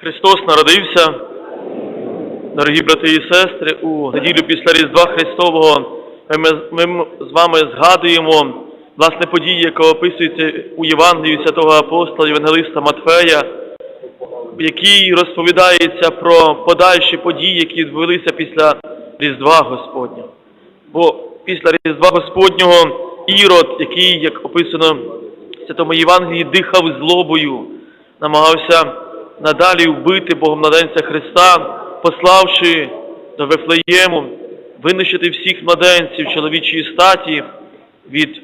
Христос народився. Дорогі брати і сестри, у неділю після Різдва Христового ми, ми з вами згадуємо власне події, яка описується у Євангелії святого апостола Євангелиста Матфея, в якій розповідається про подальші події, які відбулися після Різдва Господнього. Бо після Різдва Господнього Ірод, який, як описано в Святому Євангелії, дихав злобою, намагався надалі вбити Богомладенця Христа, пославши до Вифлеєму винищити всіх младенців чоловічої статі від,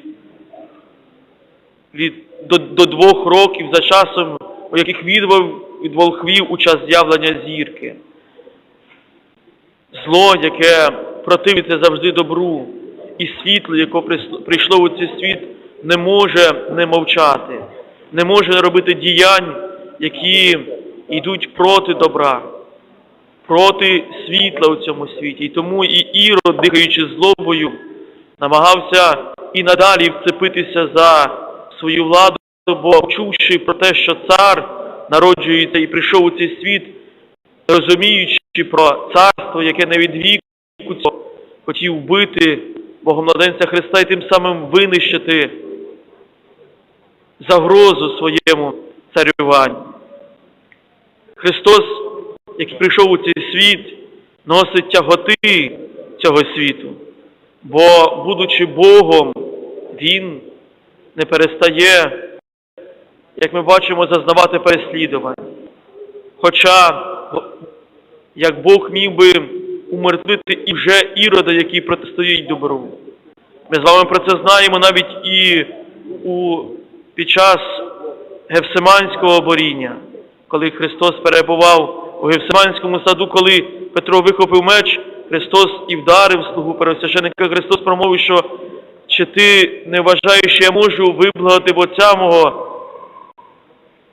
від, до, до двох років за часом, у яких відвов від волхвів у час з'явлення зірки. Зло, яке противиться завжди добру, і світло, яке прийшло у цей світ, не може не мовчати, не може робити діянь, які йдуть проти добра, проти світла у цьому світі. І тому і Ірод, дихаючи злобою, намагався і надалі вцепитися за свою владу, бо чувши про те, що цар народжується і прийшов у цей світ, розуміючи про царство, яке не від віку цього, хотів вбити Богомладенця Христа і тим самим винищити загрозу своєму царюванню. Христос, який прийшов у цей світ, носить тяготи цього світу, бо, будучи Богом, Він не перестає, як ми бачимо, зазнавати переслідувань. Хоча, як Бог міг би умертвити і вже ірода, який протистоїть добру. Ми з вами про це знаємо навіть і у, під час Гевсиманського боріння, коли Христос перебував у Гевсиманському саду, коли Петро вихопив меч, Христос і вдарив слугу первосвященника, Христос промовив, що чи ти не вважаєш, що я можу виблагати в Отця мого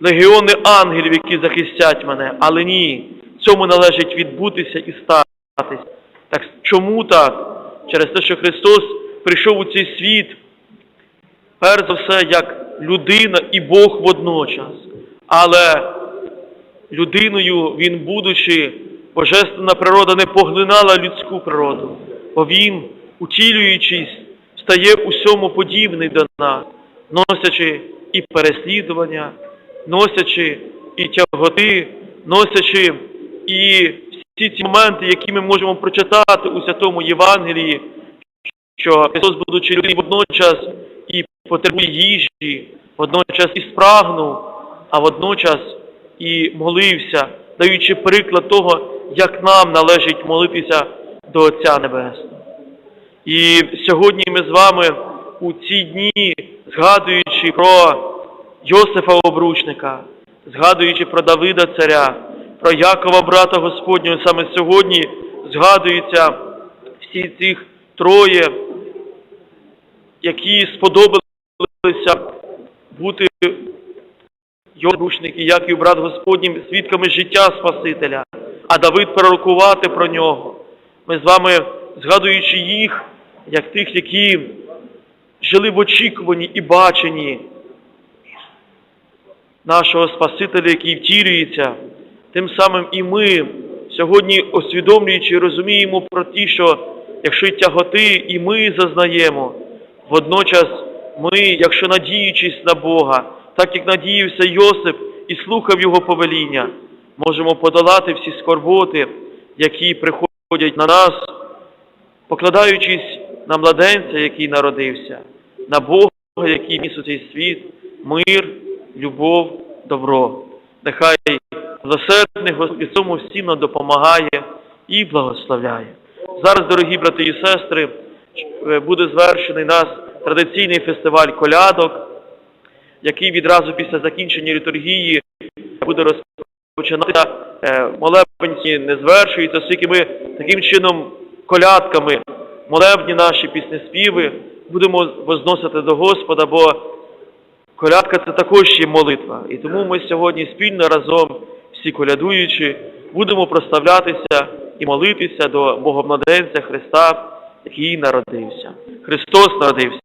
легіони ангелів, які захистять мене, але ні, цьому належить відбутися і статись. Так чому так? Через те, що Христос прийшов у цей світ, перш за все, як людина і Бог водночас. Але людиною Він, будучи, божественна природа не поглинала людську природу, бо Він, утілюючись, стає усьому подібний до нас, носячи і переслідування, носячи і тяготи, носячи і всі ці моменти, які ми можемо прочитати у Святому Євангелії, що Христос, будучи людиною, водночас і потребує їжі, водночас і спрагнув, а водночас і молився, даючи приклад того, як нам належить молитися до Отця Небесного. І сьогодні ми з вами у ці дні, згадуючи про Йосифа Обручника, згадуючи про Давида Царя, про Якова, брата Господнього, саме сьогодні згадуються всі цих троє, які сподобалися бути його обручник і брат Господнім, свідками життя Спасителя, а Давид пророкувати про нього. Ми з вами, згадуючи їх, як тих, які жили в очікуванні і баченні нашого Спасителя, який втілюється, тим самим і ми сьогодні усвідомлюючи, розуміємо про ті, що якщо й тяготи і ми зазнаємо, водночас ми, якщо надіючись на Бога, так як надіявся Йосип і слухав Його повеління, можемо подолати всі скорботи, які приходять на нас, покладаючись на младенця, який народився, на Бога, який ніс у цей світ, мир, любов, добро. Нехай Милосердний Господь цьому всім нам допомагає і благословляє. Зараз, дорогі брати і сестри, буде звершений нас традиційний фестиваль колядок, який відразу після закінчення літургії буде розпочинатися. Молебенці не звершуються, оскільки ми таким чином колядками, молебні наші піснеспіви будемо возносити до Господа, бо колядка це також є молитва. І тому ми сьогодні спільно разом, всі колядуючи, будемо проставлятися і молитися до Богомладенця Христа, який народився. Христос народився.